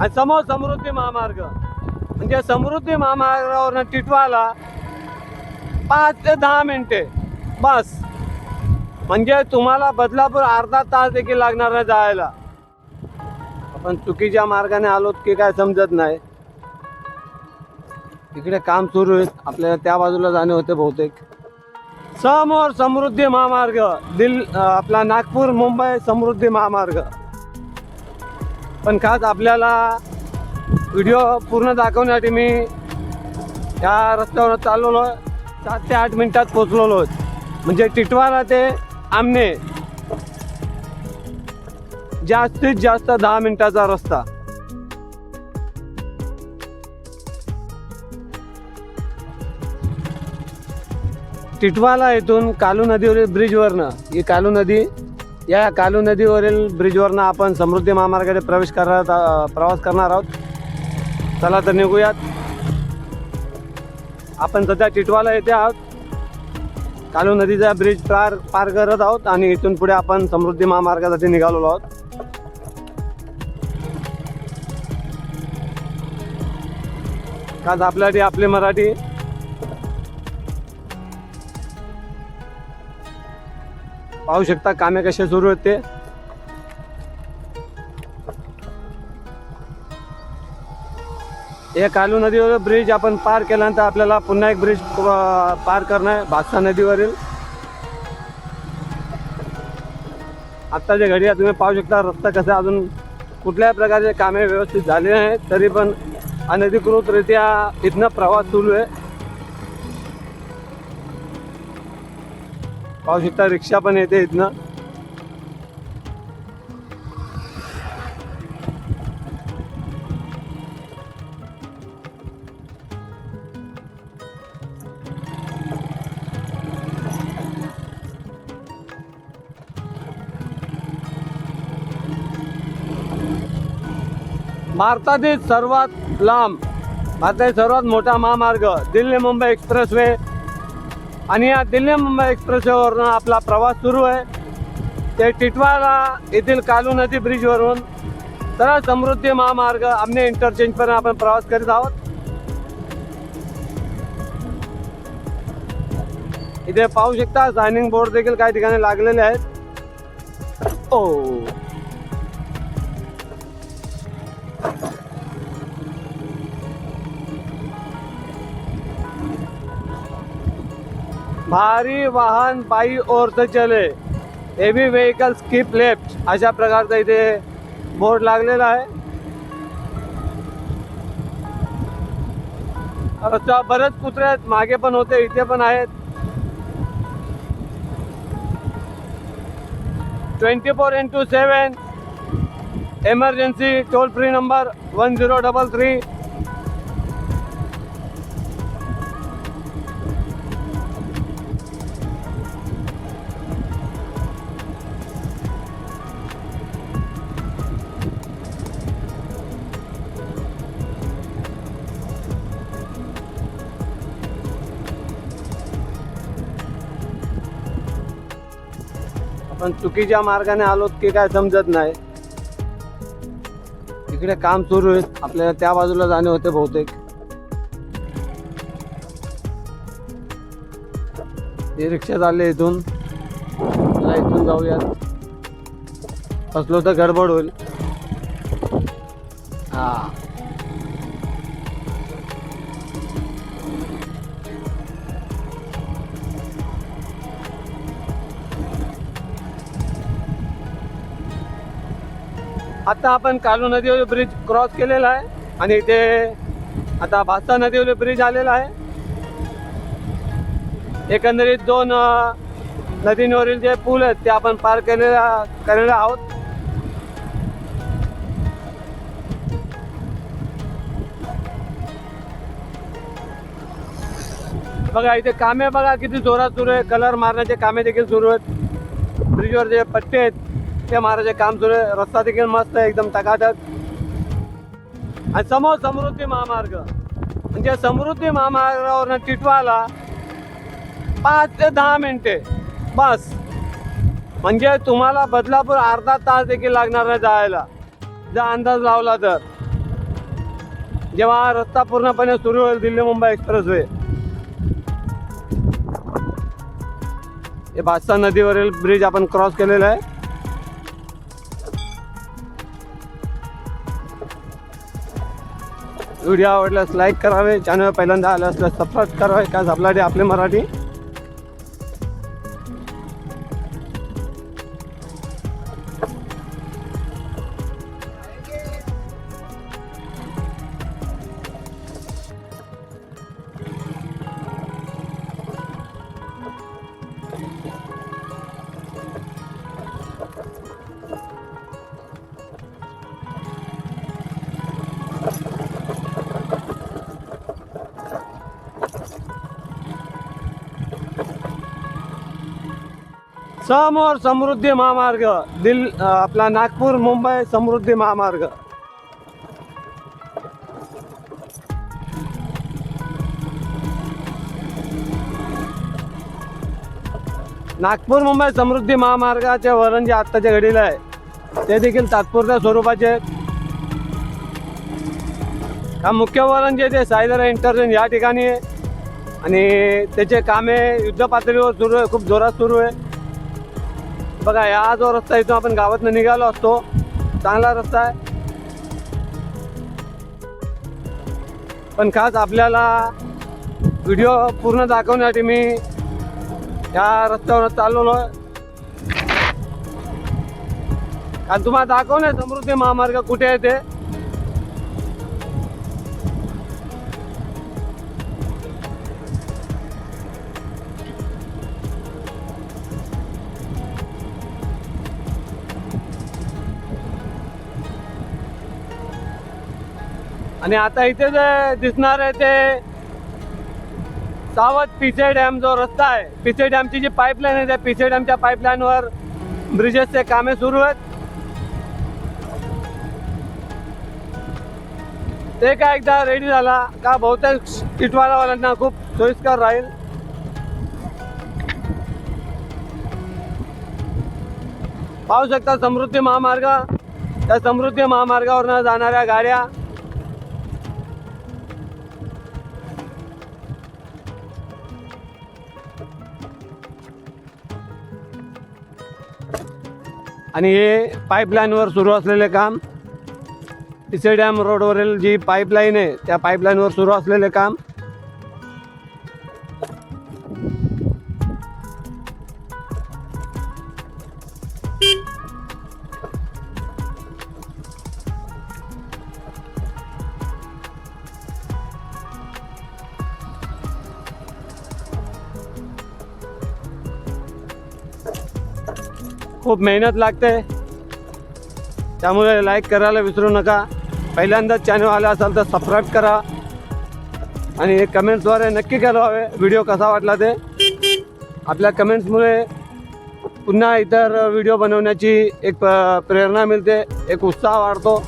आणि समोर समृद्धी महामार्ग. म्हणजे समृद्धी महामार्गावरनं टिटवाला पाच ते दहा मिनिटे. बस. म्हणजे तुम्हाला बदलापूर अर्धा तास देखील लागणार नाही जायला. आपण चुकीच्या मार्गाने आलोत की काय समजत नाही. तिकडे काम सुरू आहे. आपल्याला त्या बाजूला जाणे होते बहुतेक. समोर समृद्धी महामार्ग. दिल आपला नागपूर मुंबई समृद्धी महामार्ग. पण खास आपल्याला व्हिडिओ पूर्ण दाखवण्यासाठी मी या रस्त्यावर चाललेलो सात ते आठ मिनिटात पोचलेलो म्हणजे टिटवाला ते आमने जास्तीत जास्त दहा मिनिटाचा रस्ता. टिटवाला येथून कालू नदीवरील ब्रिजवरनं ही कालू नदी या कालू नदीवरील ब्रिजवरनं आपण समृद्धी महामार्गाने प्रवेश करत प्रवास करणार आहोत. चला तर निघूयात. आपण सध्या टिटवाला येथे आहोत. कालू नदीचा ब्रिज पार पार करत आहोत आणि इथून पुढे आपण समृद्धी महामार्गासाठी निघालेलो आहोत. खास आपल्यासाठी आपली मराठी पाहू शकता कामे कसे सुरू आहेत ते हे कालू नदीवर ब्रिज आपण पार केल्यानंतर आपल्याला पुन्हा एक ब्रिज पार करणं आहे भातसा नदीवरील. आत्ताच्या घडी तुम्ही पाहू शकता रस्ता कसा अजून कुठल्याही प्रकारचे कामे व्यवस्थित झाले नाही तरी पण अनधिकृतरित्या इथनं प्रवास सुरू आहे. पाहू शकता रिक्षा पण येते इथनं. भारतातील सर्वात लांब भारतातील सर्वात मोठा महामार्ग दिल्ली मुंबई एक्सप्रेस वे आणि या दिल्ली मुंबई एक्सप्रेसवेवरून आपला प्रवास सुरू आहे. ते टिटवाळा येथील कालू नदी ब्रिजवरून सरळ समृद्धी महामार्ग आमने इंटरचेंजपर्यंत आपण प्रवास करीत आहोत. इथे पाहू शकता सायनिंग बोर्ड देखील काही ठिकाणी लागलेले आहेत. ओ. भारी वाहन पायी ओर से चले हेवी व्हेकल स्किप लेफ्ट अशा प्रकारचा इथे बोर्ड लागलेला आहे. बरेच कुत्रे आहेत. मागे पण होते इथे पण आहेत. Twenty four into seven emergency toll free number one zero double three पण चुकीच्या मार्गाने आलोत की काय समजत नाही. इकडे काम सुरू आहे. आपल्याला त्या बाजूला जाणे होते बहुतेक. ही रिक्षा चालले इथून. चला इथून जाऊयात. फसलो तर गडबड होईल. हा. आता आपण कालू नदीवर ब्रिज क्रॉस केलेला आहे आणि इथे आता भासा नदीवर ब्रिज आलेला आहे. एकंदरीत दोन नदींवरील जे पूल आहेत ते आपण पार केलेला करणार आहोत. बघा इथे कामे बघा किती जोरात सुरू आहे. कलर मारण्याचे कामे देखील सुरू आहेत. ब्रिजवर जे पट्टे आहेत ते मारायचे काम सुरू आहे. रस्ता देखील मस्त आहे एकदम टकाटक आणि समोर समृद्धी महामार्ग. म्हणजे समृद्धी महामार्गावरनं टिटवाला पाच ते दहा मिनिटे. बस. म्हणजे तुम्हाला बदलापूर अर्धा तास देखील लागणार नाही जायला. जर अंदाज लावला तर. जेव्हा रस्ता पूर्णपणे सुरू होईल दिल्ली मुंबई एक्सप्रेसवे हे भातसा नदीवरील ब्रिज आपण क्रॉस केलेला आहे. व्हिडिओ आवडल्यास लाईक करावे. चॅनल पहिल्यांदा आलं असल्यास सबस्क्राईब करावे. का आपला आपले मराठी समोर समृद्धी महामार्ग दिल आपला नागपूर मुंबई समृद्धी महामार्ग. नागपूर मुंबई समृद्धी महामार्गाचे वरण जे आत्ताच्या घडीला आहे ते देखील तात्पुरत्या स्वरूपाचे आहेत. हा मुख्य वरण जे ते साईदरा इंटरचेंज या ठिकाणी आहे. आणि त्याचे कामे युद्ध पातळीवर सुरू आहे खूप जोरात सुरू आहे. बघा या जो रस्ता इथून आपण गावातनं निघालो असतो चांगला रस्ता आहे. पण खास आपल्याला व्हिडिओ पूर्ण दाखवण्यासाठी मी या रस्त्यावर चाललेलो आहे. तुम्हाला दाखवणे समृद्धी महामार्ग कुठे आहे ते? आणि आता इथे जे दिसणार आहे ते सावध पिसे डॅम जो रस्ता आहे पिसे डॅमची जी पाईपलाईन आहे त्या पिसे डॅमच्या पाईपलाईनवर ब्रिजेसचे कामे सुरू आहेत. ते काय एकदा रेडी झाला का बहुतेक इटवालावाल्यांना खूप सोयीस्कर राहील. पाहू शकता समृद्धी महामार्ग. त्या समृद्धी महामार्गावरनं जाणाऱ्या गाड्या आणि हे पाईपलाईनवर सुरू असलेले काम पिसे डॅम रोडवरील जी पाईपलाईन आहे त्या पाईपलाईनवर सुरू असलेले काम खूप मेहनत लागते. त्यामुळे लाईक करायला विसरू नका. पहिल्यांदाच चॅनल आला असाल तर सबस्क्राईब करा. आणि कमेंट्सद्वारे नक्की कळवावे व्हिडिओ कसा वाटला ते. आपल्या कमेंट्समुळे पुन्हा इतर व्हिडिओ बनवण्याची एक प- प्रेरणा मिळते. एक उत्साह वाढतो.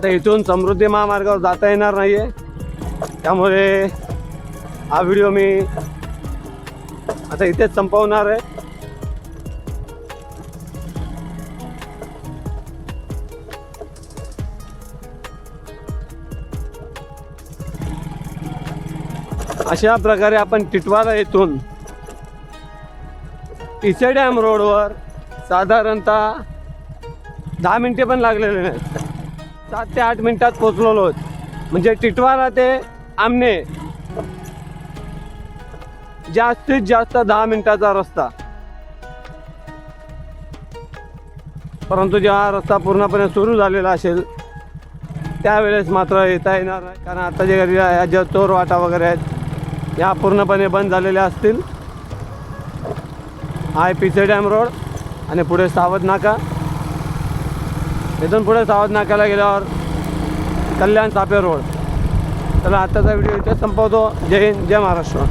आता इथून समृद्धी महामार्गावर जाता येणार नाही आहे त्यामुळे हा व्हिडिओ मी आता इथेच संपवणार आहे. अशा प्रकारे आपण टिटवाला येथून इसे डॅम रोडवर साधारणतः दहा मिनटे पण लागलेले नाहीत. सात ते आठ मिनिटात पोचलेलो आहोत. म्हणजे टिटवाला ते आमने. जास्तीत जास्त दहा मिनिटाचा रस्ता. परंतु जेव्हा रस्ता पूर्णपणे सुरू झालेला असेल त्यावेळेस मात्र येता येणार नाही. कारण आता जे घरी ज्या चोर वाटा वगैरे आहेत या पूर्णपणे बंद झालेल्या असतील. हा आहे पिसे डॅम रोड आणि पुढे सावध नाका इथून पुढे सावध नाक्याला गेल्यावर कल्याण सापे रोड. तर आत्ताचा व्हिडिओ इथे संपवतो. जय हिंद जय महाराष्ट्र.